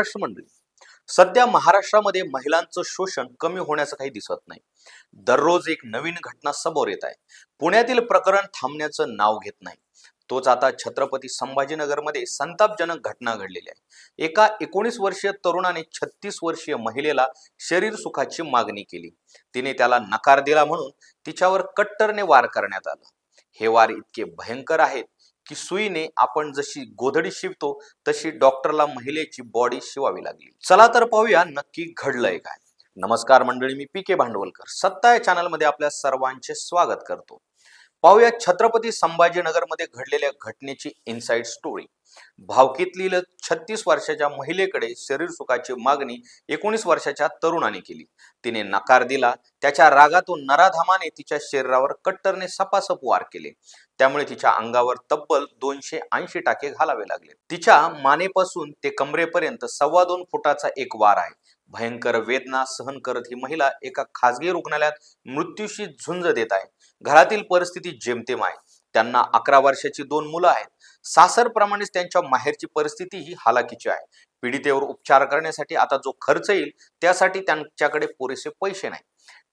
महाराष्ट्र मंडळी सध्या महाराष्ट्रामध्ये महिलांचं शोषण कमी होण्याचं काही दिसत नाही. दररोज एक नवीन घटना समोर येत आहे. पुण्यातील प्रकरण थांबण्याचं नाव घेत नाही. तोच आता छत्रपती संभाजीनगरमध्ये संतापजनक घटना घडलेली आहे. एका एकोणीस वर्षीय तरुणाने छत्तीस वर्षीय महिलेला शरीर सुखाची मागणी केली. तिने त्याला नकार दिला म्हणून तिच्यावर कट्टरने वार करण्यात आला. हे वार इतके भयंकर आहेत की सुईने आपण जशी गोधडी शिवतो तशी डॉक्टरला महिलेची बॉडी शिवावी लागली. चला तर पाहूया नक्की घडलंय काय. नमस्कार मंडळी मी पी के भांडवलकर. सत्ता या चॅनलमध्ये आपल्या सर्वांचे स्वागत करतो. पाहूया छत्रपती संभाजीनगरमध्ये घडलेल्या घटनेची इनसाईड स्टोरी भावकीतली छत्तीस वर्षाच्या महिलेकडे शरीर सुखाची मागणी एकोणीस वर्षाच्या तरुणाने केली. तिने नकार दिला त्याच्या रागातून नराधामाने तिच्या शरीरावर कट्टरने सपासप वार केले. त्यामुळे तिच्या अंगावर तब्बल दोनशे ऐंशी टाके घालावे लागले. तिच्या मानेपासून ते कमरेपर्यंत सव्वा दोन फुटाचा एक वार आहे. भयंकर वेदना सहन करत ही महिला एका खासगी रुग्णालयात मृत्यूशी झुंज देत आहे. घरातील परिस्थिती जेमतेम आहे. त्यांना अकरा वर्षाची दोन मुलं आहेत. सासरप्रमाणेच त्यांच्या माहेरची परिस्थिती ही हालाकीची आहे. पीडितेवर उपचार करण्यासाठी आता जो खर्च येईल त्यासाठी त्यांच्याकडे पुरेसे पैसे नाही.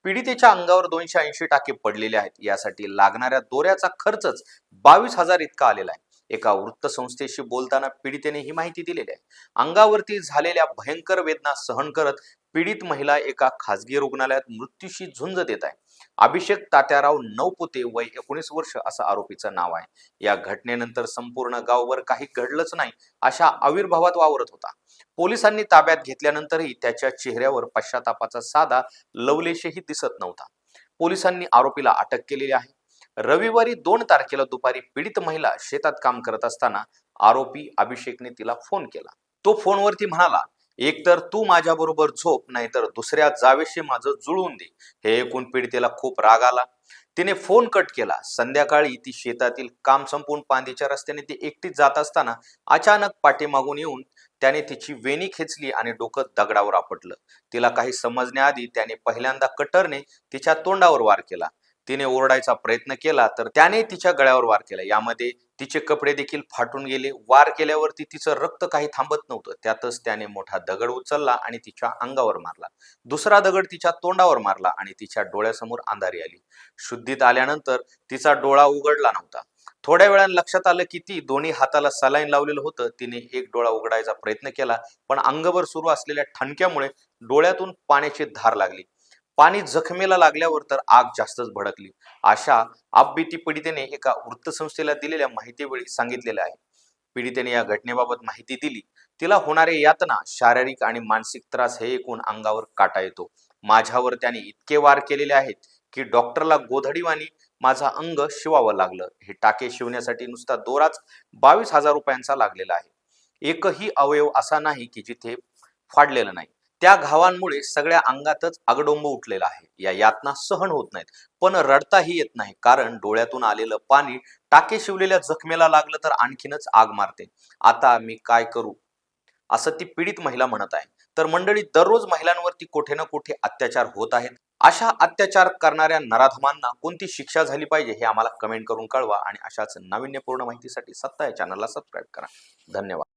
पीडितेच्या अंगावर दोनशे ऐंशी टाके पडलेले आहेत. यासाठी लागणाऱ्या दोऱ्याचा खर्चच बावीस हजार इतका आलेला आहे. एका वृत्तसंस्थेशी बोलताना पीडितेने ही माहिती दिलेली आहे. अंगावरती झालेल्या भयंकर वेदना सहन करत पीडित महिला एका खासगी रुग्णालयात मृत्यूशी झुंज देत आहे. अभिषेक तात्याराव नवपुते वय एकोणीस वर्ष असं आरोपीचं नाव आहे. या घटनेनंतर संपूर्ण गावभर काही घडलंच नाही अशा आविर्भावात वावरत होता. पोलिसांनी ताब्यात घेतल्यानंतरही त्याच्या चेहऱ्यावर पश्चातापाचा साधा लवलेशही दिसत नव्हता. पोलिसांनी आरोपीला अटक केलेली आहे. रविवारी दोन तारखेला दुपारी पीडित महिला शेतात काम करत असताना आरोपी अभिषेकने तिला फोन केला. तो फोनवरती म्हणाला एकतर तू माझ्या बरोबर झोप नाहीतर दुसऱ्या जावेशी माझं जुळवून दे. हे ऐकून पीडितेला खूप राग आला. तिने फोन कट केला. संध्याकाळी ती शेतातील काम संपून पांदीच्या रस्त्याने ती एकटीच जात असताना अचानक पाठीमागून येऊन त्याने तिची वेणी खेचली आणि डोकं दगडावर आपटलं. तिला काही समजण्याआधी त्याने पहिल्यांदा कटरने तिच्या तोंडावर वार केला. तिने ओरडायचा प्रयत्न केला तर त्याने तिच्या गळ्यावर वार केला. यामध्ये तिचे कपडे देखील फाटून गेले. वार केल्यावरती तिचं रक्त काही थांबत नव्हतं. त्यातच त्याने मोठा दगड उचलला आणि तिच्या अंगावर मारला. दुसरा दगड तिच्या तोंडावर मारला आणि तिच्या डोळ्यासमोर अंधारी आली. शुद्धीत आल्यानंतर तिचा डोळा उघडला नव्हता. थोड्या वेळानं लक्षात आलं की ती दोन्ही हाताला सलाईन लावलेलं होतं. तिने एक डोळा उघडायचा प्रयत्न केला पण अंगभर सुरू असलेल्या ठणक्यामुळे डोळ्यातून पाण्याची धार लागली. पाणी जखमेला लागल्यावर तर आग जास्तच भडकली. अशा आपबीती पीडितेने एका वृत्तसंस्थेला दिलेल्या माहितीवेळी सांगितलेले आहे. पीडितेने या घटनेबाबत माहिती दिली. तिला होणारे यातना शारीरिक आणि मानसिक त्रास हे एकूण अंगावर काटा येतो. माझ्यावर त्याने इतके वार केलेले आहेत की डॉक्टरला गोधडीवाणी माझा अंग शिवावं लागलं. हे टाके शिवण्यासाठी नुसता दोराच बावीस हजार रुपयांचा लागलेला आहे. एकही अवयव असा नाही की जिथे फाडलेलं नाही. त्या घावांमुळे सगळ्या अंगातच आगडोंब उठलेला आहे. या यातना सहन होत नाहीत. पण रडताही येत नाही. कारण डोळ्यातून आलेलं पाणी टाके शिवलेल्या जखमेला लागलं तर आणखीनच आग मारते. आता मी काय करू? असं ती पीडित महिला म्हणत आहे. तर मंडळी दररोज महिलांवरती कुठे ना कुठे अत्याचार होत आहेत. अशा अत्याचार करणाऱ्या नराधमांना कोणती शिक्षा झाली पाहिजे हे आम्हाला कमेंट करून कळवा आणि अशाच नाविन्यपूर्ण माहितीसाठी सत्ता या चॅनलला सबस्क्राईब करा. धन्यवाद.